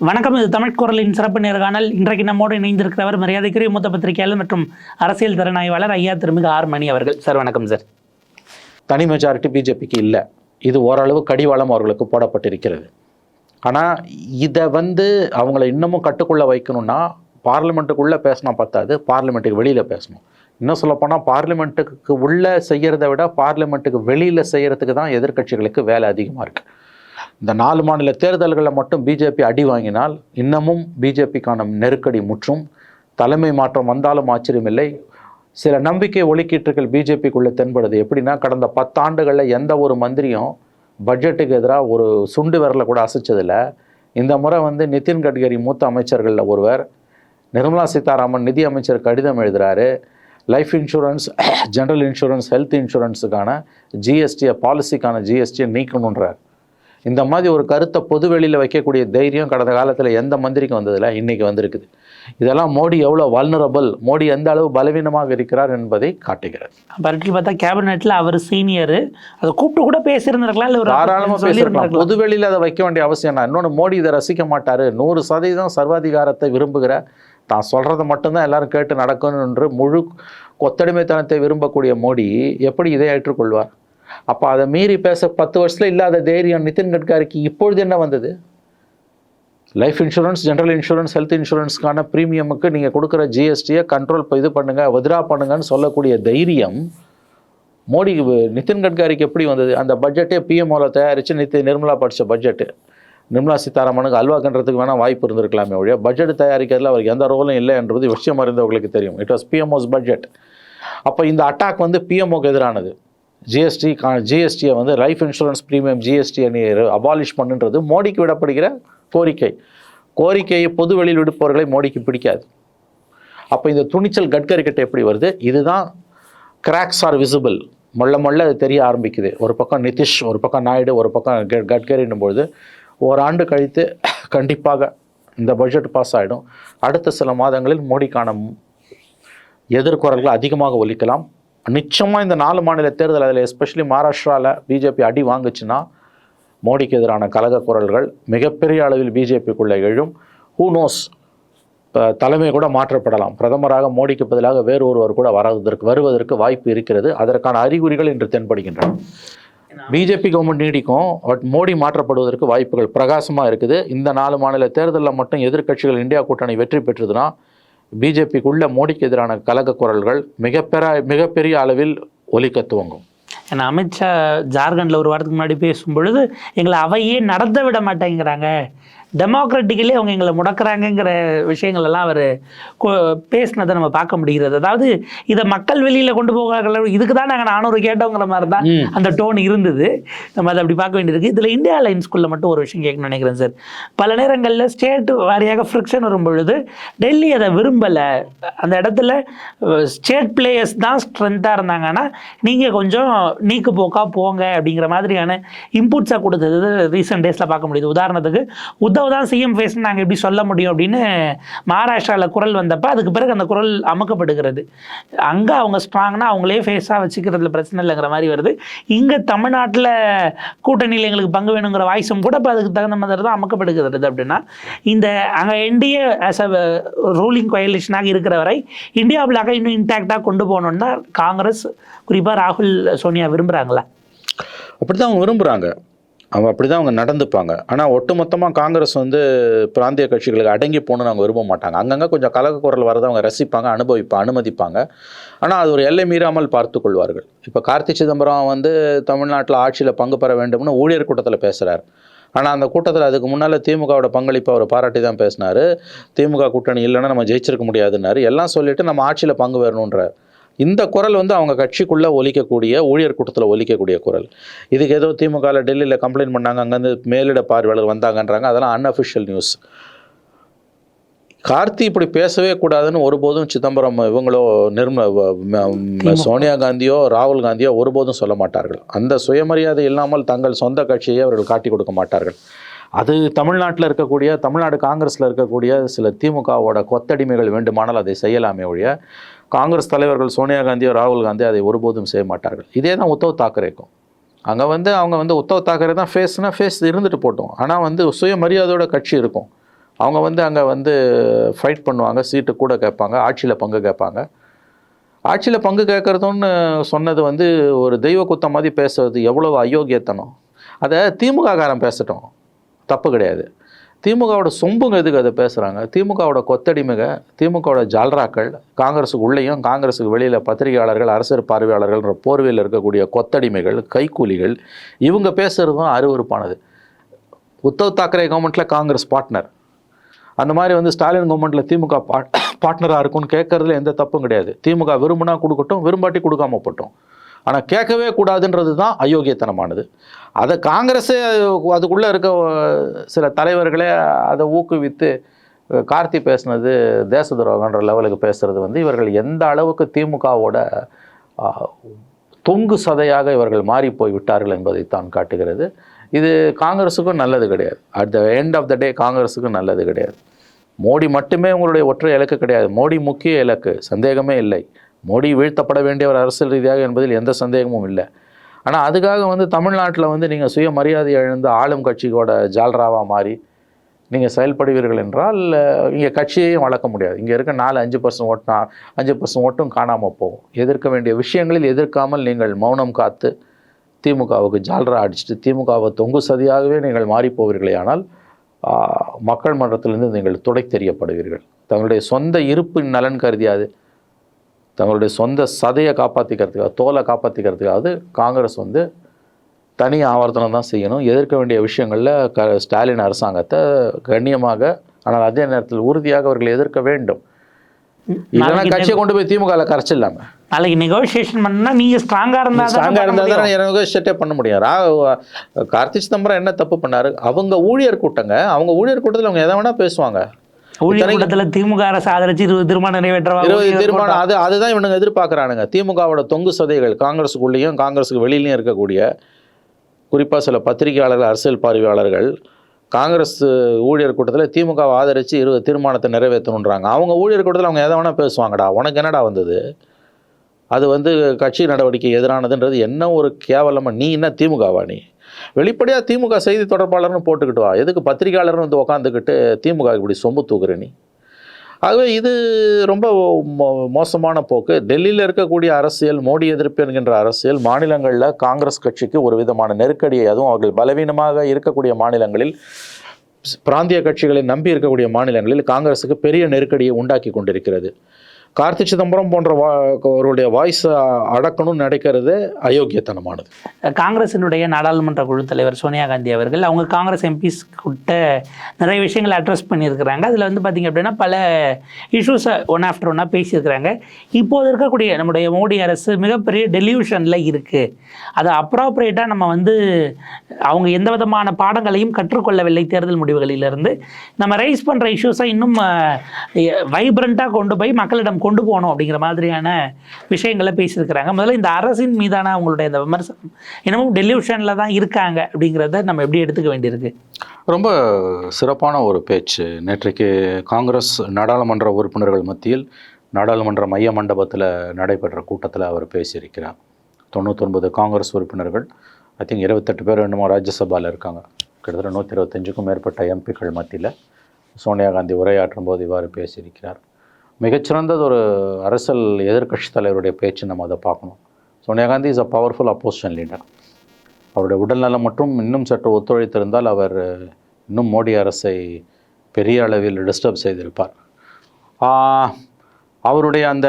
வணக்கம் இது தமிழ் குரலின் சிறப்பு நேர்காணல் இன்றைக்கு நம்மோடு இணைந்திருக்கிறவர் மரியாதைக்குரிய மூத்த பத்திரிகையாளர் மற்றும் அரசியல் திறனாய்வாளர் ஐயா திருமிகு ஆர் மணி அவர்கள். சார் வணக்கம் சார். தனி மெஜாரிட்டி பிஜேபிக்கு இல்லை. இது ஓரளவு கடிவாளம் அவர்களுக்கு போடப்பட்டிருக்கிறது. ஆனால் இதை வந்து அவங்கள இன்னமும் கட்டுக்குள்ளே வைக்கணும்னா பார்லிமெண்ட்டுக்குள்ளே பேசினா பத்தாது பார்லிமெண்ட்டுக்கு வெளியில் பேசணும். இன்னும் சொல்லப்போனால் பார்லிமெண்ட்டுக்கு உள்ளே செய்கிறத விட பார்லிமெண்ட்டுக்கு வெளியில் செய்கிறதுக்கு தான் எதிர்க்கட்சிகளுக்கு வேலை அதிகமாக இருக்குது இந்த நாலு மாநில தேர்தல்களில் மட்டும் பிஜேபி அடி வாங்கினால் இன்னமும் பிஜேபிக்கான நெருக்கடி முற்றும். தலைமை மாற்றம் வந்தாலும் ஆச்சரியமில்லை. சில நம்பிக்கை ஒலிக்கீற்றுகள் பிஜேபிக்குள்ளே தென்படுது. எப்படின்னா கடந்த பத்தாண்டுகளில் எந்த ஒரு மந்திரியும் பட்ஜெட்டுக்கு எதிராக ஒரு சுண்டு விரலை கூட அசைச்சதில்லை. இந்த முறை வந்து நிதின் கட்கரி மூத்த அமைச்சர்களில் ஒருவர் நிர்மலா சீதாராமன் நிதி அமைச்சர் கடிதம் எழுதுகிறாரு life insurance general insurance health இன்சூரன்ஸுக்கான ஜிஎஸ்டியை பாலிசிக்கான ஜிஎஸ்டியை நீக்கணுன்றார் இந்த மாதிரி ஒரு கருத்தை பொது வெளியில் வைக்கக்கூடிய தைரியம் கடந்த காலத்தில் எந்த மந்திரிக்கும் வந்ததில்ல இன்றைக்கி வந்திருக்குது. இதெல்லாம் மோடி எவ்வளோ வல்னரபிள் மோடி எந்த அளவு பலவீனமாக இருக்கிறார் என்பதை காட்டுகிறது. பரட்டி பார்த்தா கேபினெட்ல அவர் சீனியர் அதை கூப்பிட்டு கூட பேசியிருந்திருக்கலாம் இல்லை தாராளமாக பேசியிருக்கலாம். பொது வெளியில் அதை வைக்க வேண்டிய அவசியம் என்ன? இன்னொன்று மோடி இதை ரசிக்க மாட்டார். நூறு சதவீதம் சர்வாதிகாரத்தை விரும்புகிற தான் சொல்கிறத மட்டும்தான் எல்லாரும் கேட்டு நடக்கணும் என்று முழு கொத்தடிமைத்தனத்தை விரும்பக்கூடிய மோடி எப்படி இதை ஏற்றுக்கொள்வார்? அப்போ அதை மீறி பேச பத்து வருஷத்தில் இல்லாத தைரியம் நிதின் கட்காரிக்கு இப்பொழுது என்ன வந்தது? Life insurance general insurance health இன்சூரன்ஸ்க்கான ப்ரீமியமுக்கு நீங்கள் கொடுக்குற ஜிஎஸ்டியை கண்ட்ரோல் இது பண்ணுங்கள் வித்ரா பண்ணுங்கன்னு சொல்லக்கூடிய தைரியம் மோடி நிதின் கட்காரிக்கு எப்படி வந்தது? அந்த பட்ஜெட்டே பிஎம்ஓவில் தயாரித்து நித்தி நிர்மலா படித்த பட்ஜெட்டு நிர்மலா சீதாராமனுக்கு அல்வா கன்றதுக்கு வேணால் வாய்ப்பு இருந்திருக்கலாமே ஒழிய பட்ஜெட் தயாரிக்கிறதுல அவருக்கு எந்த ரோலும் இல்லை என்றது விஷயம் அறிந்தவர்களுக்கு தெரியும். இட் வாஸ் பிஎம்ஓஸ் பட்ஜெட் அப்போ இந்த அட்டாக் வந்து பிஎம்ஓக்கு எதிரானது. ஜிஎஸ்டி கா ஜிஎஸ்டியை வந்து லைஃப் இன்சூரன்ஸ் ப்ரீமியம் ஜிஎஸ்டி அணி அபாலிஷ் பண்ணுன்றது மோடிக்கு விடப்படுகிற கோரிக்கை. கோரிக்கையை பொது வெளியில் விடுப்பவர்களை மோடிக்கு பிடிக்காது. அப்போ இந்த துணிச்சல் கட்கரி கிட்ட எப்படி வருது? இதுதான் கிராக்ஸ் ஆர் விசிபிள் மொள்ள மொள்ள அது தெரிய ஆரம்பிக்குது. ஒரு பக்கம் நிதிஷ் ஒரு பக்கம் நாயுடு ஒரு பக்கம் க- கட்கரின்னும் பொழுது ஓராண்டு கழித்து கண்டிப்பாக இந்த பட்ஜெட் பாஸ் ஆகிடும் அடுத்த சில மாதங்களில் மோடிக்கான எதிர்குரல்கள் அதிகமாக ஒலிக்கலாம். நிச்சயமாக இந்த நாலு மாநில தேர்தல் அதில் எஸ்பெஷலி மகாராஷ்டிராவில் பிஜேபி அடி வாங்குச்சுன்னா மோடிக்கு எதிரான கலக குரல்கள் மிகப்பெரிய அளவில் பிஜேபிக்குள்ளே எழும். ஹூ நோஸ் தலைமை கூட மாற்றப்படலாம். பிரதமராக மோடிக்கு பதிலாக வேறு ஒருவர் கூட வரதற்கு வருவதற்கு வாய்ப்பு இருக்கிறது. அதற்கான அறிகுறிகள் இன்று தென்படுகின்றன. பிஜேபி கவர்மெண்ட் நீடிக்கும் பட் மோடி மாற்றப்படுவதற்கு வாய்ப்புகள் பிரகாசமாக இருக்குது. இந்த நாலு மாநில தேர்தலில் மட்டும் எதிர்க்கட்சிகள் இந்தியா கூட்டணி வெற்றி பெற்றதுன்னா பிஜேபிக்குள்ள மோடிக்கு எதிரான கலக குரல்கள் மிகப்பெரிய மிகப்பெரிய அளவில் ஒலிக்க துவங்கும். ஏன்னா அமித்ஷா ஜார்க்கண்டில் ஒரு வாரத்துக்கு முன்னாடி பேசும்பொழுது எங்களை அவையே நடத்த விட மாட்டேங்கிறாங்க. டெமோக்ராட்டிக்கலி அவங்க எங்களை முடக்கிறாங்கங்கிற விஷயங்கள் எல்லாம் அவர் பேசினதை நம்ம பார்க்க முடிகிறது. அதாவது இதை மக்கள் வெளியில் கொண்டு போகிறார்கள் இதுக்கு தான் நாங்கள் நானூறு கேட்டோங்கிற மாதிரி தான். அந்த டோன் இருந்தது. நம்ம அதை அப்படி பார்க்க வேண்டியிருக்கு. இதில் இந்தியா லைன்ஸ்குள்ளே மட்டும் ஒரு விஷயம் கேட்கணும்னு நினைக்கிறேன் சார். பல நேரங்களில் ஸ்டேட் வாரியாக ஃப்ரிக்ஷன் வரும் பொழுது டெல்லி அதை விரும்பலை. அந்த இடத்துல ஸ்டேட் பிளேயர்ஸ் தான் ஸ்ட்ரென்த்தாக இருந்தாங்கன்னா நீங்கள் கொஞ்சம் நீக்கு போக்கா போங்க அப்படிங்கிற மாதிரியான இன்புட்ஸாக கொடுத்தது ரீசெண்ட் டேஸில் பார்க்க முடியுது. உதாரணத்துக்கு உத்தவ் தான் சிஎம் ஃபேஸ் நாங்கள் எப்படி சொல்ல முடியும் அப்படின்னு மகாராஷ்டிராவில் குரல் வந்தப்போ அதுக்கு பிறகு அந்த குரல் அமுக்கப்படுகிறது. அங்கே அவங்க ஸ்ட்ராங்னா அவங்களே ஃபேஸாக வச்சுக்கிறதுல பிரச்சனை இல்லைங்கிற மாதிரி வருது. இங்கே தமிழ்நாட்டில் கூட்டணியில் எங்களுக்கு பங்கு வேணுங்கிற வாய்ஸும் கூட இப்போ அதுக்கு தகுந்த மாதிரி தான் அமுக்கப்படுகிறது அப்படின்னா இந்த அங்கே என்டிஏ ஆஸ் அ ரூலிங் கொயலிஷனாக இருக்கிற வரை இந்தியாவிலாக இன்னும் இன்டாக்டாக கொண்டு போகணுன்னா காங்கிரஸ் குறிப்பாக ராகுல் சோனியா விரும்புகிறாங்களா அப்படி தான் அவங்க விரும்புகிறாங்க அவங்க அப்படி தான் அவங்க நடந்துப்பாங்க. ஆனால் ஒட்டுமொத்தமாக காங்கிரஸ் வந்து பிராந்திய கட்சிகளுக்கு அடங்கி போகணும்னு அவங்க விரும்ப மாட்டாங்க. அங்கங்கே கொஞ்சம் கலக குரல் வரதை அவங்க ரசிப்பாங்க அனுபவிப்பாங்க அனுமதிப்பாங்க. ஆனால் அது ஒரு எல்லை மீறாமல் பார்த்து கொள்வார்கள். இப்போ கார்த்தி சிதம்பரம் வந்து தமிழ்நாட்டில் ஆட்சியில் பங்கு பெற வேண்டும்னு ஊழியர் கூட்டத்தில் பேசுகிறார் ஆனால் அந்த கூட்டத்தில் அதுக்கு முன்னால் திமுகவோட பங்களிப்பை அவர் பாராட்டி தான் பேசினார். திமுக கூட்டணி இல்லைன்னா நம்ம ஜெயிச்சிருக்க முடியாதுன்னாரு. எல்லாம் சொல்லிவிட்டு நம்ம ஆட்சியில் பங்கு வரணுன்றார் இந்த குரல் வந்து அவங்க கட்சிக்குள்ளே ஒலிக்கக்கூடிய ஊழியர் கூட்டத்தில் ஒலிக்கக்கூடிய குரல். இதுக்கு ஏதோ திமுகவில் டெல்லியில் கம்ப்ளைண்ட் பண்ணாங்க அங்கேருந்து மேலிட பார்வையாளர் வந்தாங்கன்றாங்க. அதெல்லாம் அன்அஃபிஷியல் நியூஸ் கார்த்தி இப்படி பேசவே கூடாதுன்னு ஒருபோதும் சிதம்பரம் இவங்களோ நிர்ம சோனியா காந்தியோ ராகுல் காந்தியோ ஒருபோதும் சொல்ல மாட்டார்கள். அந்த சுயமரியாதை இல்லாமல் தங்கள் சொந்த கட்சியை அவர்கள் காட்டி கொடுக்க மாட்டார்கள். அது தமிழ்நாட்டில் இருக்கக்கூடிய தமிழ்நாடு காங்கிரஸில் இருக்கக்கூடிய சில திமுகவோட கொத்தடிமைகள் வேண்டுமானால் அதை செய்யலாமே ஒழிய காங்கிரஸ் தலைவர்கள் சோனியா காந்தியோ ராகுல் காந்தியோ அதை ஒருபோதும் செய்ய மாட்டார்கள். இதே தான் உத்தவ் தாக்கரேக்கும். அங்கே வந்து அவங்க வந்து உத்தவ் தாக்கரே தான் ஃபேஸ்னால் ஃபேஸ் இருந்துட்டு போட்டோம். ஆனால் வந்து சுயமரியாதையோட கட்சி இருக்கும். அவங்க வந்து அங்கே வந்து ஃபைட் பண்ணுவாங்க சீட்டு கூட கேட்பாங்க ஆட்சியில் பங்கு கேட்பாங்க. ஆட்சியில் பங்கு கேட்குறதுன்னு சொன்னது வந்து ஒரு தெய்வ குத்தம் மாதிரி பேசுறது எவ்வளோ அயோக்கியத்தனம். அதை திமுககாரன் பேசட்டும். தப்பு கிடையாது. திமுகவோட சொம்புங்க எதுக்கு அதை பேசுகிறாங்க திமுகவோட கொத்தடிமைக திமுகவோட ஜால்ராக்கள் காங்கிரஸுக்கு உள்ளேயும் காங்கிரஸுக்கு வெளியில் பத்திரிகையாளர்கள் அரசியல் பார்வையாளர்கள்ன்ற போர்வையில் இருக்கக்கூடிய கொத்தடிமைகள் கைக்கூலிகள் இவங்க பேசுகிறது தான் அருவருப்பானது. உத்தவ் தாக்கரே கவர்மெண்ட்டில் காங்கிரஸ் பார்ட்னர் அந்த மாதிரி வந்து ஸ்டாலின் கவர்மெண்ட்டில் திமுக பாட் பார்ட்னராக இருக்கும்னு கேட்கறதுல எந்த தப்பும் கிடையாது. திமுக விரும்புனா கொடுக்கட்டும் விரும்பாட்டி கொடுக்காம போட்டோம். ஆனால் கேட்கவே கூடாதுன்றது தான் அயோக்கியத்தனமானது. அதை காங்கிரஸே அதுக்குள்ளே இருக்க சில தலைவர்களே அதை ஊக்குவித்து கார்த்தி பேசுனது தேச துரோகன்ற லெவலுக்கு பேசுறது வந்து இவர்கள் எந்த அளவுக்கு திமுகவோட தொங்கு சதையாக இவர்கள் மாறி போய் விட்டார்கள் என்பதைத்தான் காட்டுகிறது. இது காங்கிரஸுக்கும் நல்லது கிடையாது. At the end of the day காங்கிரஸுக்கும் நல்லது கிடையாது. மோடி மட்டுமே உங்களுடைய ஒற்றை இலக்கு கிடையாது. மோடி முக்கிய இலக்கு. சந்தேகமே இல்லை. மோடி வீழ்த்தப்பட வேண்டிய ஒரு அரசியல் ரீதியாக என்பதில் எந்த சந்தேகமும் இல்லை. ஆனால் அதுக்காக வந்து தமிழ்நாட்டில் வந்து நீங்கள் சுயமரியாதை இழந்து ஆளும் கட்சிக்கோட ஜால்ராவாக மாறி நீங்கள் செயல்படுவீர்கள் என்றால் இங்கே கட்சியையும் வளர்க்க முடியாது. இங்கே இருக்க நாலு அஞ்சு பர்சன்ட் ஓட்டினா அஞ்சு பர்சன்ட் ஓட்டும் காணாமல் போகும். எதிர்க்க வேண்டிய விஷயங்களில் எதிர்க்காமல் நீங்கள் மௌனம் காத்து திமுகவுக்கு ஜால்ரா அடிச்சுட்டு திமுகவை தொங்கு சதியாகவே நீங்கள் மாறிப்போவீர்களே ஆனால் மக்கள் மன்றத்திலிருந்து நீங்கள் துடை தெரியப்படுவீர்கள் தங்களுடைய சொந்த இருப்பின் நலன் கருதியாது. தங்களுடைய சொந்த சதையை காப்பாற்றிக்கிறதுக்காக தோலை காப்பாற்றிக்கிறதுக்காவது காங்கிரஸ் வந்து தனி ஆவர்த்தனம் தான் செய்யணும். எதிர்க்க வேண்டிய விஷயங்களில் க ஸ்டாலின் அரசாங்கத்தை கண்ணியமாக ஆனால் அதே நேரத்தில் உறுதியாக அவர்கள் எதிர்க்க வேண்டும். இல்லைன்னா கட்சியை கொண்டு போய் திமுகவில் கரைச்சிடலாமே நாளைக்கு நெகோசியேஷன் பண்ணா நீங்க ஸ்ட்ராங்கா இருந்தா ஸ்ட்ராங்காக இருந்தால் தான் செட்டே பண்ண முடியும். ரா கார்த்தி சிதம்பரம் என்ன தப்பு பண்ணாரு? அவங்க ஊழியர் கூட்டங்க அவங்க ஊழியர் கூட்டத்தில் அவங்க எதை வேணா பேசுவாங்க. ஊழியர் கூட்டத்துல திமுக அரசு ஆதரிச்சு இருபது தீர்மானம் நிறைவேற்றவா இருபது தீர்மானம் அது அதுதான் இவனுங்க எதிர்பார்க்குறானுங்க. திமுகவோட தொங்கு சதைகள் காங்கிரஸுக்குள்ளேயும் காங்கிரஸுக்கு வெளியிலையும் இருக்கக்கூடிய குறிப்பாக சில பத்திரிகையாளர்கள் அரசியல் பார்வையாளர்கள் காங்கிரஸ் ஊழியர் கூட்டத்தில் திமுகவை ஆதரித்து இருபது தீர்மானத்தை நிறைவேற்றணுன்றாங்க அவங்க ஊழியர் கூட்டத்தில் அவங்க எதை வேணால் பேசுவாங்கடா உனக்கு என்னடா வந்தது? அது வந்து கட்சி நடவடிக்கை எதிரானதுன்றது என்ன ஒரு கேவலமாக நீ என்ன திமுகவா நீ? வெளிப்படையாக திமுக செய்தி தொடர்பாளர்னு போட்டுக்கிட்டு வா. எதுக்கு பத்திரிகையாளர்னு வந்து உக்காந்துக்கிட்டு திமுக இப்படி சொம்பு தூக்குற நீ? ஆகவே இது ரொம்ப மோ- மோசமான போக்கு. டெல்லியில் இருக்கக்கூடிய அரசியல் மோடி எதிர்ப்பு என்கின்ற அரசியல் மாநிலங்களில் காங்கிரஸ் கட்சிக்கு ஒரு விதமான நெருக்கடியை அதுவும் அவர்கள் பலவீனமாக இருக்கக்கூடிய மாநிலங்களில் பிராந்திய கட்சிகளை நம்பி இருக்கக்கூடிய மாநிலங்களில் காங்கிரஸுக்கு பெரிய நெருக்கடியை உண்டாக்கி கொண்டிருக்கிறது. கார்த்தி சிதம்பரம் போன்ற வா அவருடைய வாய்ஸ் அடக்கணும்னு நினைக்கிறது அயோக்கியத்தனமானது. காங்கிரசினுடைய நாடாளுமன்ற குழு தலைவர் சோனியா காந்தி அவர்கள் அவங்க காங்கிரஸ் எம்பிஸ் கிட்ட நிறைய விஷயங்களை அட்ரஸ் பண்ணியிருக்கிறாங்க. அதில் வந்து பார்த்திங்க அப்படின்னா பல இஷ்யூஸை ஒன் ஆஃப்டர் ஒன்னாக பேசியிருக்கிறாங்க. இப்போது இருக்கக்கூடிய நம்முடைய மோடி அரசு மிகப்பெரிய டெலியூஷனில் இருக்குது அதை அப்ராப்ரேட்டாக நம்ம வந்து அவங்க எந்த விதமான பாடங்களையும் கற்றுக்கொள்ளவில்லை தேர்தல் முடிவுகளிலிருந்து. நம்ம ரைஸ் பண்ணுற இஷ்யூஸை இன்னும் வைப்ரண்ட்டாக கொண்டு போய் மக்களிடம் கொண்டு போகணும் அப்படிங்கிற மாதிரியான விஷயங்களை பேசியிருக்கிறாங்க. முதல்ல இந்த அரசின் மீதான அவங்களுடைய இந்த விமர்சனம் இன்னமும் டெலிவிஷனில் தான் இருக்காங்க அப்படிங்கிறத நம்ம எப்படி எடுத்துக்க வேண்டியிருக்கு? ரொம்ப சிறப்பான ஒரு பேச்சு. நேற்றைக்கு காங்கிரஸ் நாடாளுமன்ற உறுப்பினர்கள் மத்தியில் நாடாளுமன்ற மைய மண்டபத்தில் நடைபெற்ற கூட்டத்தில் அவர் பேசியிருக்கிறார். தொண்ணூத்தொன்பது காங்கிரஸ் உறுப்பினர்கள் ஐ திங்க் இருபத்தெட்டு பேர் என்னமோ ராஜ்யசபாவில் இருக்காங்க. கிட்டத்தட்ட நூற்றி இருபத்தஞ்சுக்கும் மேற்பட்ட எம்பிக்கள் மத்தியில் சோனியா காந்தி உரையாற்றும் போது இவ்வாறு பேசியிருக்கிறார். மிகச்சிறந்தது ஒரு அரசியல் எதிர்க்கட்சி தலைவருடைய பேச்சு நம்ம அதை பார்க்கணும். Sonia Gandhi is a powerful opposition leader அவருடைய உடல்நலம் மற்றும் இன்னும் சற்று ஒத்துழைத்திருந்தால் அவர் இன்னும் மோடி அரசை பெரிய அளவில் டிஸ்டர்ப் செய்திருப்பார். அவருடைய அந்த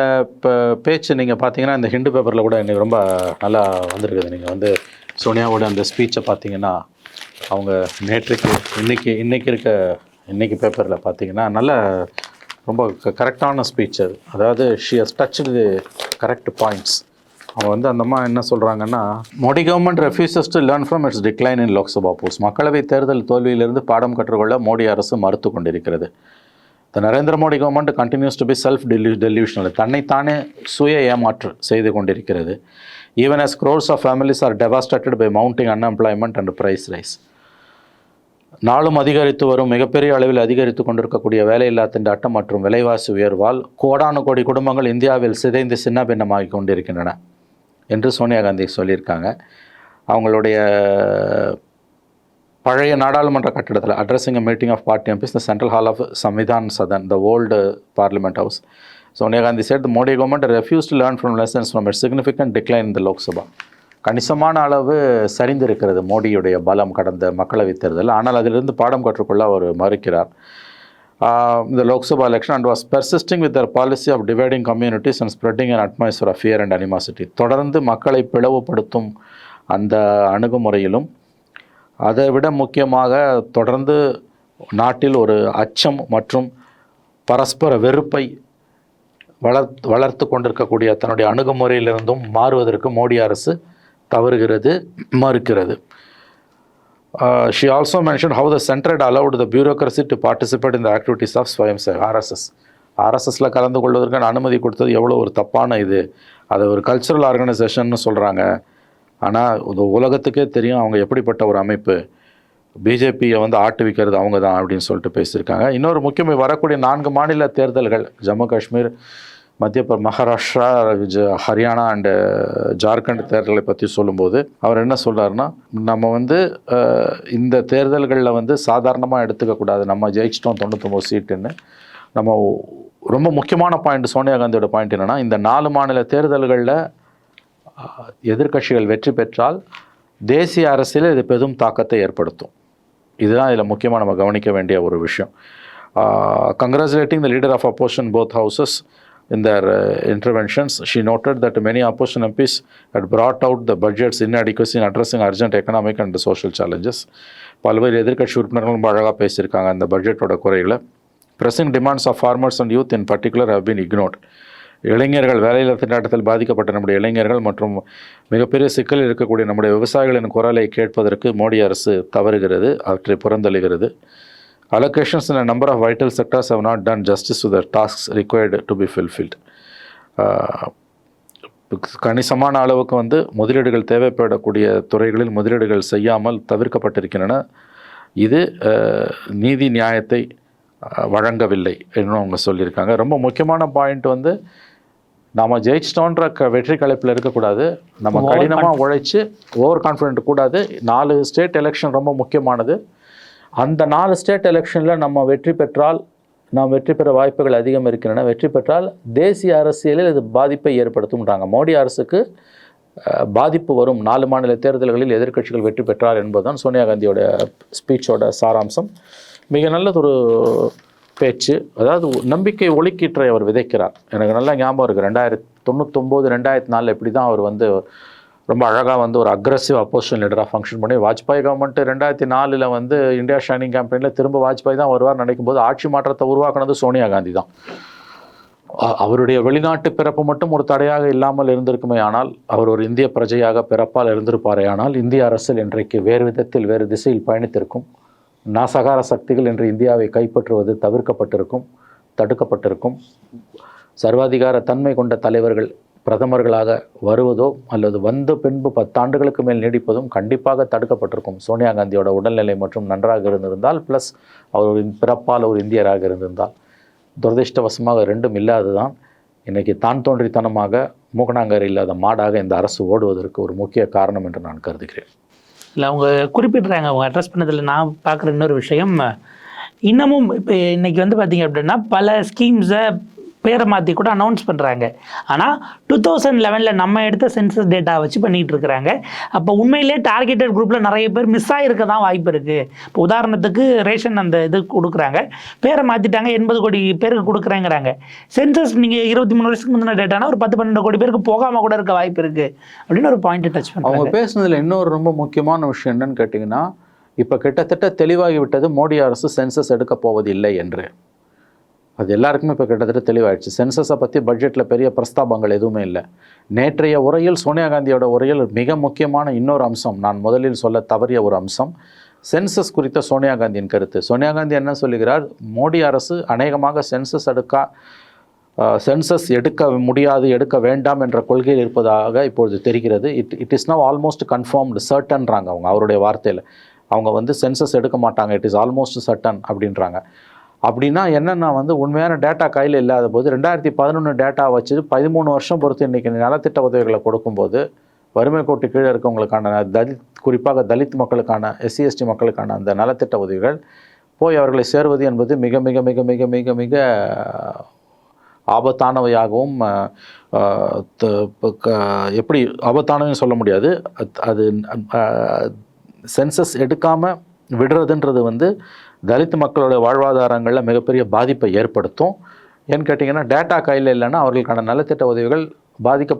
பேச்சு நீங்கள் பார்த்தீங்கன்னா இந்த ஹிண்டு பேப்பரில் கூட இன்றைக்கி ரொம்ப நல்லா வந்திருக்குது. நீங்கள் வந்து சோனியாவோட அந்த ஸ்பீச்சை பார்த்தீங்கன்னா அவங்க நேற்றுக்கு இன்றைக்கி இன்றைக்கி இருக்க இன்றைக்கி பேப்பரில் பார்த்தீங்கன்னா நல்ல ரொம்ப கரெக்டான ஸ்பீச் அது. அதாவது she has touch the correct points அவங்க வந்து அந்தம்மா என்ன சொல்கிறாங்கன்னா Modi government refuses to learn from its decline in Lok Sabha polls மக்களவை தேர்தல் தோல்வியிலிருந்து பாடம் கற்றுக்கொள்ள மோடி அரசு மறுத்து கொண்டிருக்கிறது. The Narendra Modi government continues to be self delu delusional தன்னைத்தானே சுய ஏமாற்று செய்து கொண்டிருக்கிறது. Even as crores of families are devastated by mounting unemployment and price rise நாளும் அதிகரித்து வரும் மிகப்பெரிய அளவில் அதிகரித்து கொண்டிருக்கக்கூடிய வேலையில்லா திண்டாட்டம் மற்றும் விலைவாசி உயர்வால் கோடானு கோடி குடும்பங்கள் இந்தியாவில் சிதைந்து சின்னபின்னமாகி கொண்டிருக்கின்றன என்று சோனியா காந்தி சொல்லியிருக்காங்க. அவங்களுடைய பழைய நாடாளுமன்ற கட்டிடத்தில் addressing meeting of party MPs the central hall of Samvidhan Sadan the old parliament house Sonia Gandhi said Modi government refuse to learn from lessons from it significant decline இந்த லோக்சபா கணிசமான அளவு சரிந்திருக்கிறது மோடியுடைய பலம் கடந்த மக்களவைத் தேர்தல் ஆனால் அதிலிருந்து பாடம் கற்றுக்கொள்ள அவர் மறுக்கிறார். இந்த Lok Sabha election and was persisting with their policy of dividing communities and spreading and atmosphere of fear and animosity தொடர்ந்து மக்களை பிளவுபடுத்தும் அந்த அணுகுமுறையிலும் அதை விட முக்கியமாக தொடர்ந்து நாட்டில் ஒரு அச்சம் மற்றும் பரஸ்பர வெறுப்பை வளர்த்து வளர்த்து கொண்டிருக்கக்கூடிய தன்னுடைய அணுகுமுறையிலிருந்தும் மாறுவதற்கு மோடி அரசு தவறுகிறது மறுக்கிறது. She also mention how the centre had allowed the bureaucracy to participate இந்த activities of Swayam save RSS ஆர்எஸ்எஸில் கலந்து கொள்வதற்கான அனுமதி கொடுத்தது எவ்வளோ ஒரு தப்பான இது. அதை ஒரு கல்ச்சுரல் ஆர்கனைசேஷன்னு சொல்கிறாங்க ஆனால் உலகத்துக்கே தெரியும் அவங்க எப்படிப்பட்ட ஒரு அமைப்பு. பிஜேபியை வந்து ஆட்டுவிக்கிறது அவங்க தான் அப்படின்னு சொல்லிட்டு பேசியிருக்காங்க. இன்னொரு முக்கியமாக வரக்கூடிய நான்கு மாநில தேர்தல்கள் ஜம்மு காஷ்மீர் மத்திய மகாராஷ்டிரா ஹரியானா அண்டு ஜார்க்கண்ட் தேர்தலை பற்றி சொல்லும்போது அவர் என்ன சொல்கிறாருன்னா நம்ம வந்து இந்த தேர்தல்களில் வந்து சாதாரணமாக எடுத்துக்கக்கூடாது நம்ம ஜெயிச்சிட்டோம் தொண்ணூத்தொம்பது சீட்டுன்னு. நம்ம ரொம்ப முக்கியமான பாயிண்ட் சோனியா காந்தியோட பாயிண்ட் என்னென்னா இந்த நாலு மாநில தேர்தல்களில் எதிர்க்கட்சிகள் வெற்றி பெற்றால் தேசிய அரசியலில் இது பெரும் தாக்கத்தை ஏற்படுத்தும். இதுதான் இதில் முக்கியமாக நம்ம கவனிக்க வேண்டிய ஒரு விஷயம். Congratulating the leader of opposition both houses in their uh, interventions. She noted that many opposition MPs had brought out the budget's inadequacy in addressing urgent economic and social challenges. பல்வேறு எதிர்கட்சி உறுப்பினர்களும் அழகாக பேசியிருக்காங்க அந்த பட்ஜெட்டோட குறைகளை pressing demands of farmers and youth in particular have been ignored இளைஞர்கள் வேலையில்லா திண்டாட்டத்தில் பாதிக்கப்பட்ட நம்முடைய இளைஞர்கள் மற்றும் மிகப்பெரிய சிக்கலில் இருக்கக்கூடிய நம்முடைய விவசாயிகளின் குரலை கேட்பதற்கு மோடி அரசு தவறுகிறது அவற்றை புறந்தள்ளுகிறது allocations in a number of vital sectors have not done justice to the tasks required to be fulfilled. ஆஹ் கணிசமான அளவுக்கு வந்து முதலீடுகள் தேவைப்படக்கூடிய துறைகளில் முதலீடுகள் செய்யாமல் தவிர்க்கப்பட்டிருக்கின்றன. இது நீதி நியாயத்தை வழங்கவில்லை என்று அவங்க சொல்லியிருக்காங்க. ரொம்ப முக்கியமான பாயிண்ட் வந்து நாம் ஜெயிச்சிட்டோன்ற க வெற்றி கலைப்பில் இருக்கக்கூடாது. நம்ம கடினமாக உழைச்சி ஓவர் கான்ஃபிடென்ட் கூடாது. நாலு ஸ்டேட் எலெக்ஷன் ரொம்ப முக்கியமானது. அந்த நாலு ஸ்டேட் எலெக்ஷனில் நம்ம வெற்றி பெற்றால் நாம் வெற்றி பெற வாய்ப்புகள் அதிகம் இருக்கின்றன. வெற்றி பெற்றால் தேசிய அரசியலில் இது பாதிப்பை ஏற்படுத்தும்ன்றாங்க. மோடி அரசுக்கு பாதிப்பு வரும். நாலு மாநில தேர்தல்களில் எதிர்க்கட்சிகள் வெற்றி பெற்றார் என்பதுதான் சோனியா காந்தியோட ஸ்பீச்சோட சாராம்சம். மிக நல்லதொரு பேச்சு. அதாவது நம்பிக்கை ஒழுக்கீற்றை அவர் விதைக்கிறார். எனக்கு நல்லா ஞாபகம் இருக்குது ரெண்டாயிரத்தி தொண்ணூத்தொம்போது ரெண்டாயிரத்தி நாலில் இப்படி தான் அவர் வந்து ரொம்ப அழகாக வந்து ஒரு அக்ரஸிவ் அப்போசிஷன் லீடராக ஃபங்க்ஷன் பண்ணி வாஜ்பாய் கவர்மெண்ட் ரெண்டாயிரத்தி நாலில் வந்து இந்தியா ஷைனிங் கேம்பெயினில் திரும்ப வாஜ்பாய் தான் வருவார் நினைக்கும் போது ஆட்சி மாற்றத்தை உருவாக்குனது சோனியா காந்தி தான். அவருடைய வெளிநாட்டு பிறப்பு மட்டும் ஒரு தடையாக இல்லாமல் இருந்திருக்குமே ஆனால் அவர் ஒரு இந்திய பிரஜையாக பிறப்பால் இருந்திருப்பாரே ஆனால் இந்திய அரசில் இன்றைக்கு வேறு விதத்தில் வேறு திசையில் பயணித்திருக்கும். நாசகார சக்திகள் இன்று இந்தியாவை கைப்பற்றுவது தவிர்க்கப்பட்டிருக்கும் தடுக்கப்பட்டிருக்கும். சர்வாதிகார தன்மை கொண்ட தலைவர்கள் பிரதமர்களாக வருவதோ அல்லது வந்த பின்பு பத்தாண்டுகளுக்கு மேல் நீடிப்பதும் கண்டிப்பாக தடுக்கப்பட்டிருக்கும். சோனியா காந்தியோட உடல்நிலை மற்றும் நன்றாக இருந்திருந்தால் ப்ளஸ் அவர் ஒரு பிறப்பால் ஒரு இந்தியராக இருந்திருந்தால். துரதிர்ஷ்டவசமாக ரெண்டும் இல்லாததுதான். இன்றைக்கி தான் தோன்றித்தனமாக மூக்கணாங்கர் இல்லாத மாடாக இந்த அரசு ஓடுவதற்கு ஒரு முக்கிய காரணம் என்று நான் கருதுகிறேன். இல்லை அவங்க குறிப்பிடுறாங்க அவங்க அட்ரஸ் பண்ணதில் நான் பார்க்குற இன்னொரு விஷயம் இன்னமும் இப்போ இன்றைக்கி வந்து பார்த்தீங்க அப்படின்னா பல ஸ்கீம்ஸை பேரை மாற்றி கூட அனௌன்ஸ் பண்ணுறாங்க ஆனால் டூ தௌசண்ட் லெவனில் நம்ம எடுத்த சென்சஸ் டேட்டா வச்சு பண்ணிகிட்டு இருக்கிறாங்க. அப்போ உண்மையிலே டார்கெட்டட் குரூப்பில் நிறைய பேர் மிஸ் ஆகிருக்க தான் வாய்ப்பு இருக்குது இப்போ உதாரணத்துக்கு ரேஷன் அந்த இது கொடுக்குறாங்க. பேரை மாற்றிட்டாங்க எண்பது கோடி பேருக்கு கொடுக்குறேங்கிறாங்க. சென்சஸ் நீங்கள் இருபத்தி மூணு வருஷத்துக்கு முந்தின டேட்டானா ஒரு பத்து பன்னெண்டு கோடி பேருக்கு போகாமல் கூட இருக்க வாய்ப்பு இருக்குது அப்படின்னு ஒரு பாயிண்ட் டச் பண்ணுவாங்க அவங்க பேசுனதில் இன்னொரு ரொம்ப முக்கியமான விஷயம் என்னன்னு கேட்டிங்கன்னா இப்போ கிட்டத்தட்ட தெளிவாகிவிட்டது மோடி அரசு சென்சஸ் எடுக்க போவதில்லை என்று. அது எல்லாருக்குமே இப்போ கிட்டத்தட்ட தெளிவாயிடுச்சு. சென்சஸை பற்றி பட்ஜெட்டில் பெரிய பிரஸ்தாபங்கள் எதுவுமே இல்லை. நேற்றைய உரையில் சோனியா காந்தியோட உரையில் மிக முக்கியமான இன்னொரு அம்சம் நான் முதலில் சொல்ல தவறிய ஒரு அம்சம் சென்சஸ் குறித்த சோனியா காந்தியின் கருத்து. சோனியா காந்தி என்ன சொல்லுகிறார்? மோடி அரசு அநேகமாக சென்சஸ் எடுக்க சென்சஸ் எடுக்க முடியாது எடுக்க வேண்டாம் என்ற கொள்கையில் இருப்பதாக இப்பொழுது தெரிகிறது. It it is now almost confirmed சர்டன்றாங்க அவங்க அவருடைய வார்த்தையில். அவங்க வந்து சென்சஸ் எடுக்க மாட்டாங்க. இட் இஸ் ஆல்மோஸ்ட் சர்டன் அப்படின்றாங்க. அப்படின்னா என்னென்னா வந்து உண்மையான டேட்டா கையில் இல்லாத போது ரெண்டாயிரத்தி பதினொன்று டேட்டா வச்சு பதிமூணு வருஷம் பொறுத்து இன்றைக்கி நலத்திட்ட உதவிகளை கொடுக்கும்போது வறுமை கோட்டு கீழே இருக்கவங்களுக்கான தலித் குறிப்பாக தலித் மக்களுக்கான எஸ்சி எஸ்டி மக்களுக்கான அந்த நலத்திட்ட உதவிகள் போய் அவர்களை சேருவது என்பது மிக மிக மிக மிக மிக மிக ஆபத்தானவையாகவும் த- எப்படி ஆபத்தானவையும் சொல்ல முடியாது. அது சென்சஸ் எடுக்காமல் விடுறதுன்றது வந்து தலித் மக்களோட வாழ்வாதாரங்களில் மிகப்பெரிய பாதிப்பை ஏற்படுத்தும். ஏன்னு கேட்டிங்கன்னா டேட்டா கையில் இல்லைன்னா அவர்களுக்கான நலத்திட்ட உதவிகள் பாதிக்க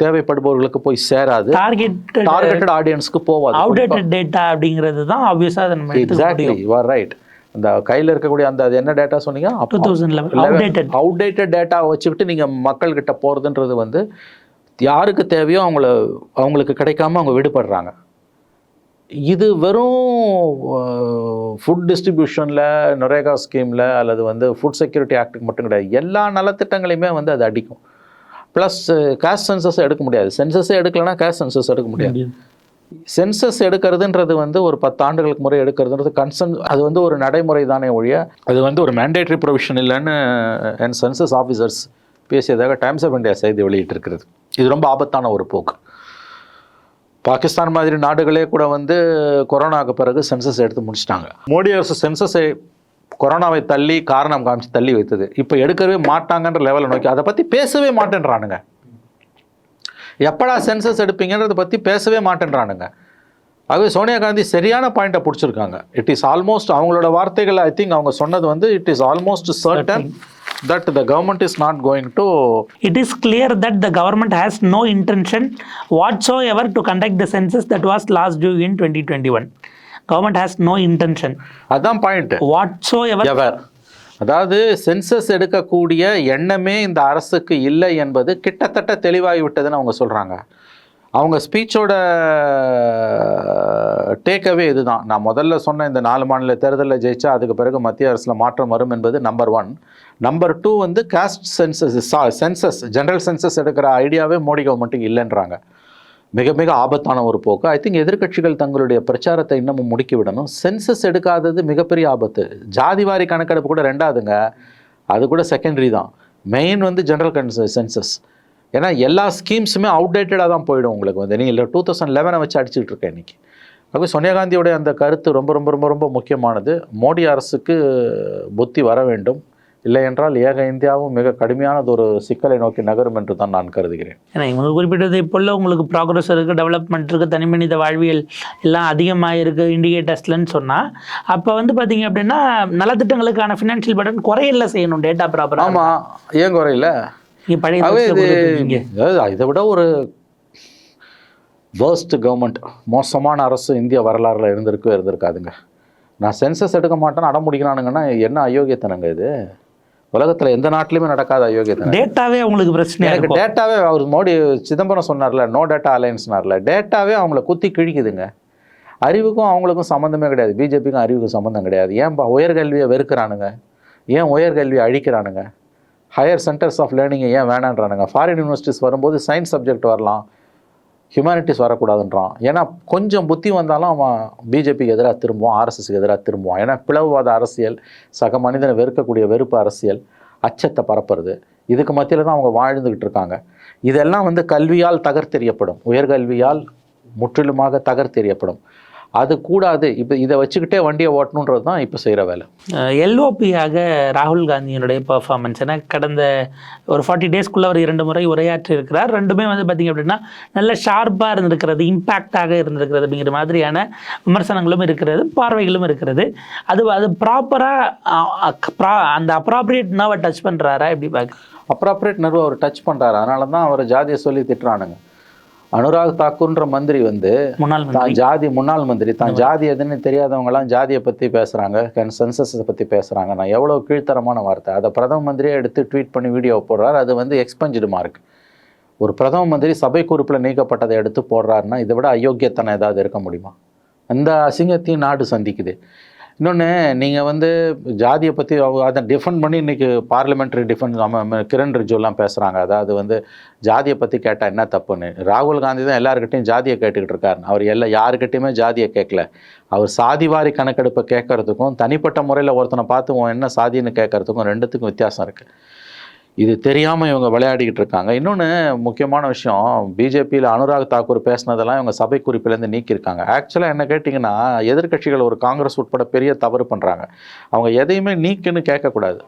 தேவைப்படுபவர்களுக்கு போய் சேராது. டார்கெட்டட் ஆடியன்ஸ்க்கு போவாது. அவுடேட்டட் டேட்டா அப்படிங்கிறது தான் ஆப்வியஸாக நம்ம எக்ஸாக்ட்லி யூ ஆர் ரைட் அந்த கையில் இருக்கக்கூடிய அந்த அது என்ன டேட்டா சொன்னீங்க? Two thousand eleven outdated outdated data வச்சுக்கிட்டு நீங்கள் மக்கள்கிட்ட போகிறதுன்றது வந்து யாருக்கு தேவையோ அவங்கள அவங்களுக்கு கிடைக்காம அவங்க விடுபடுறாங்க. இது வெறும் ஃபுட் டிஸ்ட்ரிபியூஷனில் நொரேகா ஸ்கீமில் அல்லது வந்து ஃபுட் செக்யூரிட்டி ஆக்ட்டுக்கு மட்டும் கிடையாது. எல்லா நலத்திட்டங்களையுமே வந்து அது அடிக்கும். ப்ளஸ் கேஸ்ட் சென்சஸ் எடுக்க முடியாது. சென்சஸே எடுக்கலைன்னா கேஸ்ட் சென்சஸ் எடுக்க முடியாது. சென்சஸ் எடுக்கிறதுன்றது வந்து ஒரு பத்து ஆண்டுகளுக்கு முறை எடுக்கிறதுன்றது கன்சர்ன் அது வந்து ஒரு நடைமுறை தானே ஒழிய அது வந்து ஒரு மேண்டேட்ரி ப்ரொவிஷன் இல்லைன்னு என் சென்சஸ் ஆஃபீஸர்ஸ் பேசியதாக டைம்ஸ் ஆஃப் இந்தியா செய்தி வெளியிட்டிருக்கிறது. இது ரொம்ப ஆபத்தான ஒரு போக்கு. பாகிஸ்தான் மாதிரி நாடுகளே கூட வந்து கொரோனாவுக்கு பிறகு சென்சஸ் எடுத்து முடிச்சிட்டாங்க. மோடி அரசு சென்சஸை கொரோனாவை தள்ளி காரணம் காமிச்சு தள்ளி வைத்தது. இப்போ எடுக்கவே மாட்டாங்கன்ற லெவலை நோக்கி அதை பற்றி பேசவே மாட்டேன்றானுங்க. எப்படா சென்சஸ் எடுப்பீங்கன்றத பற்றி பேசவே மாட்டேன்றானுங்க. ஆகவே சோனியா காந்தி சரியான பாயிண்ட்டை பிடிச்சிருக்காங்க. இட் இஸ் ஆல்மோஸ்ட் அவங்களோட வார்த்தைகள் ஐ திங்க் அவங்க சொன்னது வந்து it is almost certain that the government is not going to It is clear that the government has no intention whatsoever to conduct the census that was last due in 2021. Government has no intention அதான் point whatsoever. Ever அதாவது census எடுக்கக்கூடிய எண்ணமே இந்த அரசுக்கு இல்லை என்பது கிட்டத்தட்ட தெளிவாகி விட்டதுன்னு அவங்க சொல்கிறாங்க அவங்க ஸ்பீச்சோட டேக்அவே இதுதான் நான் முதல்ல சொன்ன இந்த நாலு மாநில தேர்தலில் ஜெயிச்சா அதுக்கு பிறகு மத்திய அரசில் மாற்றம் வரும் என்பது நம்பர் ஒன் நம்பர் டூ வந்து caste census census general census எடுக்கிற ஐடியாவே மோடி கவர்மெண்ட்டுக்கு இல்லைன்றாங்க. மிக மிக ஆபத்தான ஒரு போக்கு. ஐ திங்க் எதிர்க்கட்சிகள் தங்களுடைய பிரச்சாரத்தை இன்னமும் முடுக்கிவிடணும் சென்சஸ் எடுக்காதது மிகப்பெரிய ஆபத்து. ஜாதிவாரி கணக்கெடுப்பு கூட ரெண்டாவதுங்க. அது கூட செகண்டரி தான். மெயின் வந்து ஜென்ரல் சென்சஸ் ஏன்னா எல்லா ஸ்கீம்ஸுமே அவுடேட்டடாக தான் போயிடும் உங்களுக்கு வந்து. நீங்கள் டூ தௌசண்ட் லெவனை வச்சு அடிச்சுட்டு இருக்கேன் இன்னைக்கு. அப்போ சோனியா காந்தியோடைய அந்த கருத்து ரொம்ப ரொம்ப ரொம்ப ரொம்ப முக்கியமானது. மோடி அரசுக்கு புத்தி வர வேண்டும். இல்லை என்றால் ஏக இந்தியாவும் மிக கடுமையானது ஒரு சிக்கலை நோக்கி நகரும் என்று தான் நான் கருதுகிறேன். ஏன்னா இவங்க குறிப்பிட்டது இப்போ உங்களுக்கு ப்ராக்ரஸ் இருக்குது டெவலப்மெண்ட் இருக்குது தனிமனித வாழ்வியல் எல்லாம் அதிகமாக இருக்குது இண்டிகேட்டர்ஸ்லன்னு சொன்னால் அப்போ வந்து பார்த்தீங்க அப்படின்னா நலத்திட்டங்களுக்கான ஃபினான்ஷியல் பட்டன் குறையில்ல செய்யணும் டேட்டா ப்ராப்பராக ஆமாம் ஏன் குறையில? இதை விட ஒரு வேர்ஸ்ட் கவர்மெண்ட் மோசமான அரசு இந்திய வரலாறுல இருந்திருக்கவே இருந்திருக்காதுங்க. நான் சென்சஸ் எடுக்க மாட்டேன்னு அடம் முடிக்கிறானுங்கன்னா என்ன அயோக்கியத்தனங்க இது? உலகத்துல எந்த நாட்டிலுமே நடக்காத அயோக்கியத்தனம். டேட்டாவே அவங்களுக்கு பிரச்சனையாக எனக்கு டேட்டாவே அவர் மோடி சிதம்பரம் சொன்னார்ல நோ டேட்டா அலையன்ஸ்னார்ல டேட்டாவே அவங்கள குத்தி கிழிக்குதுங்க. அறிவுக்கும் அவங்களுக்கும் சம்மந்தமே கிடையாது. பிஜேபிக்கும் அறிவுக்கும் சம்மந்தம் கிடையாது. ஏன்பா உயர்கல்வியை வெறுக்கிறானுங்க? ஏன் உயர்கல்வியை அழிக்கிறானுங்க? ஹையர் சென்டர்ஸ் ஆஃப் லேர்னிங்கை ஏன் வேணான்றானுங்க? ஃபாரின் யூனிவர்சிட்டிஸ் வரும்போது சயின்ஸ் சப்ஜெக்ட் வரலாம். ஹியூமனிட்டிஸ் வரக்கூடாதுன்றான். ஏன்னா கொஞ்சம் புத்தி வந்தாலும் அவன் பிஜேபிக்கு எதிராக திரும்புவான் ஆர்எஸ்எஸ்க்கு எதிராக திரும்புவான். ஏன்னா பிளவுவாத அரசியல் சக மனிதனை வெறுக்கக்கூடிய வெறுப்பு அரசியல் அச்சத்தை பரப்புறது. இதுக்கு மத்தியில் தான் அவங்க வாழ்ந்துக்கிட்டு இருக்காங்க. இதெல்லாம் வந்து கல்வியால் தகர்த்தெறியப்படும். உயர்கல்வியால் முற்றிலுமாக தகர்த்தெறியப்படும். அது கூடாது. இப்போ இதை வச்சுக்கிட்டே வண்டியை ஓட்டணுன்றது தான் இப்போ செய்கிற வேலை. எல்ஓபியாக ராகுல் காந்தியினுடைய பெர்ஃபார்மன்ஸ் ஏன்னா கடந்த ஒரு ஃபார்ட்டி டேஸ்க்குள்ளே அவர் இரண்டு முறை உரையாற்றி இருக்கிறார். ரெண்டுமே வந்து பார்த்திங்க அப்படின்னா நல்ல ஷார்ப்பாக இருந்திருக்கிறது இம்பேக்டாக இருந்திருக்கிறது அப்படிங்கிற மாதிரியான விமர்சனங்களும் இருக்கிறது பார்வைகளும் இருக்கிறது. அது அது ப்ராப்பராக அந்த அப்ராப்ரியேட் நர்வை டச் பண்ணுறாரா எப்படி பார்க்க அப்ராப்ரேட் நர்வு அவர் டச் பண்ணுறாரு அதனால தான் அவர் ஜாதியை சொல்லி திட்டுறானுங்க. அனுராக் தாக்கூர்ன்ற மந்திரி வந்து முன்னாள் தான் ஜாதி முன்னாள் மந்திரி. தான் ஜாதி எதுன்னு தெரியாதவங்கலாம் ஜாதியை பற்றி பேசுகிறாங்க சென்சஸை பற்றி பேசுகிறாங்க நான் எவ்வளோ கீழ்த்தரமான வார்த்தை. அதை பிரதம மந்திரியே எடுத்து ட்வீட் பண்ணி வீடியோ போடுறாரு. அது வந்து எக்ஸ்பெஞ்சிடு மார்க் ஒரு பிரதம மந்திரி சபை குறிப்பில் நீக்கப்பட்டதை எடுத்து போடுறாருன்னா இதை விட அயோக்கியத்தனம் ஏதாவது இருக்க முடியுமா? அந்த அசிங்கத்தையும் நாடு சந்திக்குது. இன்னொன்று நீங்கள் வந்து ஜாதியை பற்றி அதை டிஃபெண்ட் பண்ணி இன்றைக்கி பார்லிமெண்ட்ரி டிஃபெண்ட் நம்ம கிரண் ரிஜுலாம் பேசுகிறாங்க அதாவது வந்து ஜாதியை பற்றி கேட்டால் என்ன தப்புன்னு. ராகுல் காந்தி தான் எல்லாருக்கிட்டையும் ஜாதியை கேட்டுக்கிட்டு இருக்காரு. அவர் எல்லா யாருக்கிட்டையுமே ஜாதியை கேட்கல. அவர் சாதிவாரி கணக்கெடுப்பை கேட்கறதுக்கும் தனிப்பட்ட முறையில் ஒருத்தனை பார்த்து உன் என்ன சாதின்னு கேட்கறதுக்கும் ரெண்டுத்துக்கும் வித்தியாசம் இருக்குது இது தெரியாமல் இவங்க விளையாடிக்கிட்டு இருக்காங்க. இன்னொன்று முக்கியமான விஷயம் பிஜேபியில் அனுராக் தாக்கூர் பேசினதெல்லாம் இவங்க சபை குறிப்பிலேருந்து நீக்கியிருக்காங்க. ஆக்சுவலாக என்ன கேட்டிங்கன்னா எதிர்க்கட்சிகள் ஒரு காங்கிரஸ் உட்பட பெரிய தவறு பண்ணுறாங்க அவங்க எதையுமே நீக்குன்னு கேட்கக்கூடாது.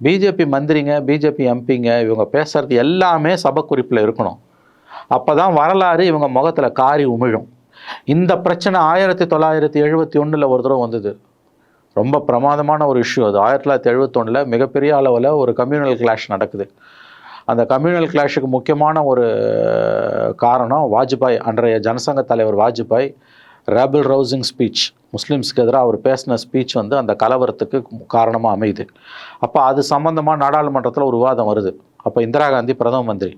பிஜேபி மந்திரிங்க பிஜேபி எம்பிங்க இவங்க பேசுகிறது எல்லாமே சபை குறிப்பில் இருக்கணும். அப்போ தான் வரலாறு இவங்க முகத்தில் காரி உமிழும். இந்த பிரச்சனை ஆயிரத்தி தொள்ளாயிரத்தி எழுபத்தி ஒன்றில் ஒரு தடவை வந்தது. ரொம்ப பிரமாதமான ஒரு இஷ்யூ அது. ஆயிரத்தி தொள்ளாயிரத்தி எழுபத்தொன்னில் மிகப்பெரிய அளவில் ஒரு கம்யூனல் கிளாஷ் நடக்குது. அந்த கம்யூனல் கிளாஷுக்கு முக்கியமான ஒரு காரணம் வாஜ்பாய் அன்றைய ஜனசங்க தலைவர் வாஜ்பாய் ரேபிள் ரவுசிங் ஸ்பீச் முஸ்லீம்ஸ்க்கு எதிராக அவர் பேசின ஸ்பீச் வந்து அந்த கலவரத்துக்கு காரணமாக அமையுது. அப்போ அது சம்மந்தமாக நாடாளுமன்றத்தில் ஒரு விவாதம் வருது. அப்போ இந்திரா காந்தி பிரதம மந்திரி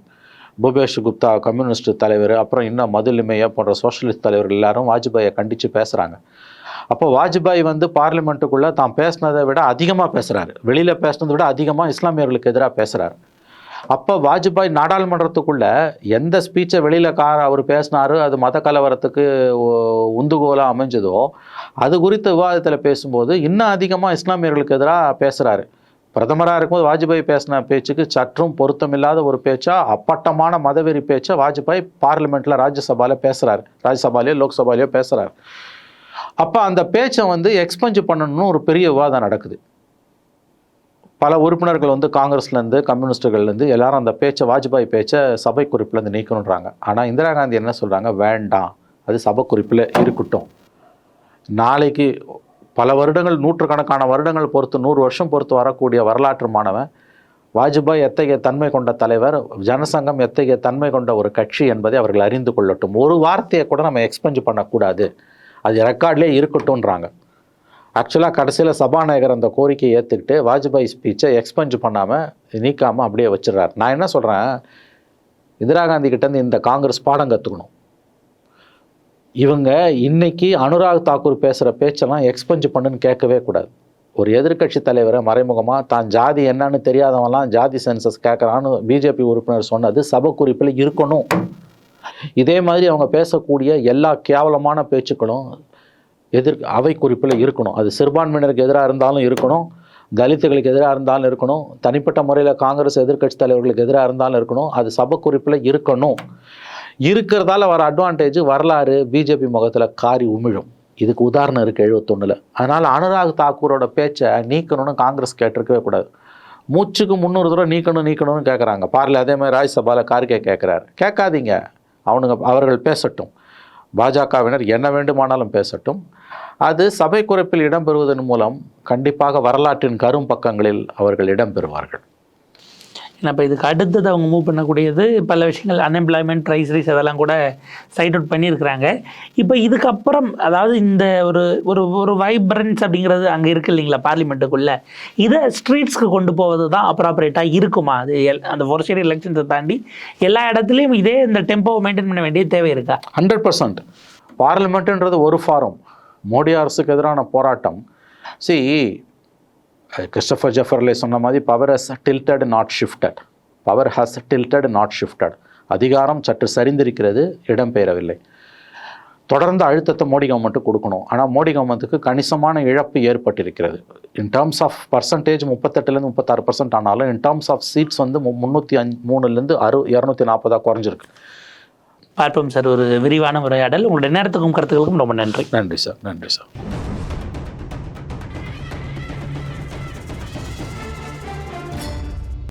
பூபேஷ் குப்தா கம்யூனிஸ்ட் தலைவர் அப்புறம் இன்னும் மதுலிமையா போன்ற சோஷலிஸ்ட் தலைவர்கள் எல்லாரும் வாஜ்பாயை கண்டித்து பேசுகிறாங்க அப்போ வாஜ்பாய் வந்து பார்லிமெண்ட்டுக்குள்ளே தான் பேசினதை விட அதிகமாக பேசுகிறாரு வெளியில் பேசுனதை விட அதிகமாக இஸ்லாமியர்களுக்கு எதிராக பேசுகிறாரு அப்போ வாஜ்பாய் நாடாளுமன்றத்துக்குள்ளே எந்த ஸ்பீச்சை வெளியில் கார் அவர் பேசினாரு அது மத கலவரத்துக்கு உந்துகோலாக அமைஞ்சதோ அது குறித்த விவாதத்தில் பேசும்போது இன்னும் அதிகமாக இஸ்லாமியர்களுக்கு எதிராக பேசுகிறாரு பிரதமராக இருக்கும்போது வாஜ்பாய் பேசின பேச்சுக்கு சற்றும் பொருத்தமில்லாத ஒரு பேச்சா அப்பட்டமான மதவெறி பேச்சை வாஜ்பாய் பார்லிமெண்ட்டில் ராஜ்யசபாவில் பேசுகிறார் ராஜ்யசபாலேயோ லோக்சபாலேயோ பேசுகிறார் அப்போ அந்த பேச்சை வந்து எக்ஸ்பெஞ்சு பண்ணணும்னு ஒரு பெரிய விவாதம் நடக்குது. பல உறுப்பினர்கள் வந்து காங்கிரஸ்லேருந்து கம்யூனிஸ்டுகள்லேருந்து எல்லாரும் அந்த பேச்சை வாஜ்பாய் பேச்சை சபை குறிப்பிலேருந்து நீக்கணுன்றாங்க. ஆனால் இந்திரா காந்தி என்ன சொல்கிறாங்க வேண்டாம். அது சபை குறிப்பில் இருக்கட்டும். நாளைக்கு பல வருடங்கள் நூற்றுக்கணக்கான வருடங்கள் பொறுத்து நூறு வருஷம் பொறுத்து வரக்கூடிய வரலாற்று மாணவன் வாஜ்பாய் எத்தகைய தன்மை கொண்ட தலைவர் ஜனசங்கம் எத்தகைய தன்மை கொண்ட ஒரு கட்சி என்பதை அவர்கள் அறிந்து கொள்ளட்டும். ஒரு வார்த்தையை கூட நம்ம எக்ஸ்பெஞ்சு பண்ணக்கூடாது. அது ரெக்கார்ட்லேயே இருக்கட்டும்ன்றாங்க. ஆக்சுவலாக கடைசியில் சபாநாயகர் அந்த கோரிக்கையை ஏற்றுக்கிட்டு வாஜ்பாய் ஸ்பீச்சை எக்ஸ்பெஞ்சு பண்ணாமல் நீக்காமல் அப்படியே வச்சிடறாரு. நான் என்ன சொல்கிறேன் இந்திரா காந்தி கிட்டேருந்து இந்த காங்கிரஸ் பாடம் கற்றுக்கணும் இவங்க இன்னைக்கு அனுராக் தாக்கூர் பேசுகிற பேச்செல்லாம் எக்ஸ்பெஞ்சு பண்ணுன்னு கேட்கவே கூடாது. ஒரு எதிர்க்கட்சி தலைவரை மறைமுகமாக தான் ஜாதி என்னன்னு தெரியாதவன்லாம் ஜாதி சென்சஸ் கேட்குறான்னு பிஜேபி உறுப்பினர் சொன்னது சபை குறிப்பில் இருக்கணும். இதே மாதிரி அவங்க பேசக்கூடிய எல்லா கேவலமான பேச்சுக்களும் எதிர் அவை குறிப்பில் இருக்கணும். அது சிறுபான்மையினருக்கு எதிராக இருந்தாலும் இருக்கணும். தலித்துகளுக்கு எதிராக இருந்தாலும் இருக்கணும். தனிப்பட்ட முறையில் காங்கிரஸ் எதிர்க்கட்சி தலைவர்களுக்கு எதிராக இருந்தாலும் இருக்கணும். அது சபை குறிப்பில் இருக்கணும். இருக்கிறதால வர அட்வான்டேஜ் வரலாறு பிஜேபி முகத்தில் காரி உமிழும். இதுக்கு உதாரணம் இருக்குது எழுபத்தொன்னில் அதனால் அனுராக் தாக்கூரோட பேச்சை நீக்கணும்னு காங்கிரஸ் கேட்டிருக்கவே கூடாது. மூச்சுக்கு முந்நூறு தடவை நீக்கணும் நீக்கணும்னு கேட்குறாங்க பார்ல அதே மாதிரி ராஜ்யசபாவில் கார்கே கேட்குறாரு கேட்காதீங்க. அவனுங்க அவர்கள் பேசட்டும். பாஜகவினர் என்ன வேண்டுமானாலும் பேசட்டும். அது சபை குறைப்பில் இடம்பெறுவதன் மூலம் கண்டிப்பாக வரலாற்றின் கரும் பக்கங்களில் அவர்கள் இடம்பெறுவார்கள். ஏன்னா இப்போ இதுக்கு அடுத்தது அவங்க மூவ் பண்ணக்கூடியது பல விஷயங்கள் அன்எம்ப்ளாய்மெண்ட் ப்ரைஸ் அதெல்லாம் கூட சைட் அவுட் பண்ணியிருக்கிறாங்க. இப்போ இதுக்கப்புறம் அதாவது இந்த ஒரு ஒரு ஒரு வைப்ரன்ஸ் அப்படிங்கிறது அங்கே இருக்கு இல்லைங்களா பார்லிமெண்ட்டுக்குள்ளே இதை ஸ்ட்ரீட்ஸ்க்கு கொண்டு போவது தான் அப்ராப்ரேட்டாக இருக்குமா? அது எல் அந்த ஃபோர்ஷியர் எலெக்ஷன்ஸை தாண்டி எல்லா இடத்துலையும் இதே இந்த டெம்போவை மெயின்டைன் பண்ண வேண்டிய தேவை இருக்கா? ஹண்ட்ரட் பர்சன்ட் பார்லிமெண்ட்டுன்றது ஒரு ஃபாரம் மோடி அரசுக்கு எதிரான போராட்டம். சி கிறிஸ்டபர் ஜெஃபர்லே சொன்ன மாதிரி power has tilted not shifted. Power has tilted not shifted. அதிகாரம் சற்று சரிந்திருக்கிறது இடம்பெயரவில்லை தொடர்ந்து அழுத்தத்தை மோடி கவர்மெண்ட்டு கொடுக்கணும். ஆனால் மோடி கவர்மெண்ட்டுக்கு கணிசமான இழப்பு ஏற்பட்டிருக்கிறது. இன் டேர்ம்ஸ் ஆஃப் பர்சன்டேஜ் முப்பத்தெட்டுலேருந்து முப்பத்தாறு பர்சன்ட் ஆனாலும் இன் டேர்ம்ஸ் ஆஃப் சீட்ஸ் வந்து முந்நூற்றி அஞ்சு மூணுலேருந்து அறு இரநூத்தி நாற்பதாக குறைஞ்சிருக்கு. பார்ப்போம் சார். ஒரு விரிவான உரையாடல். உங்களுடைய நேரத்துக்கும் கருத்துக்களுக்கும் ரொம்ப நன்றி. நன்றி சார். நன்றி சார்.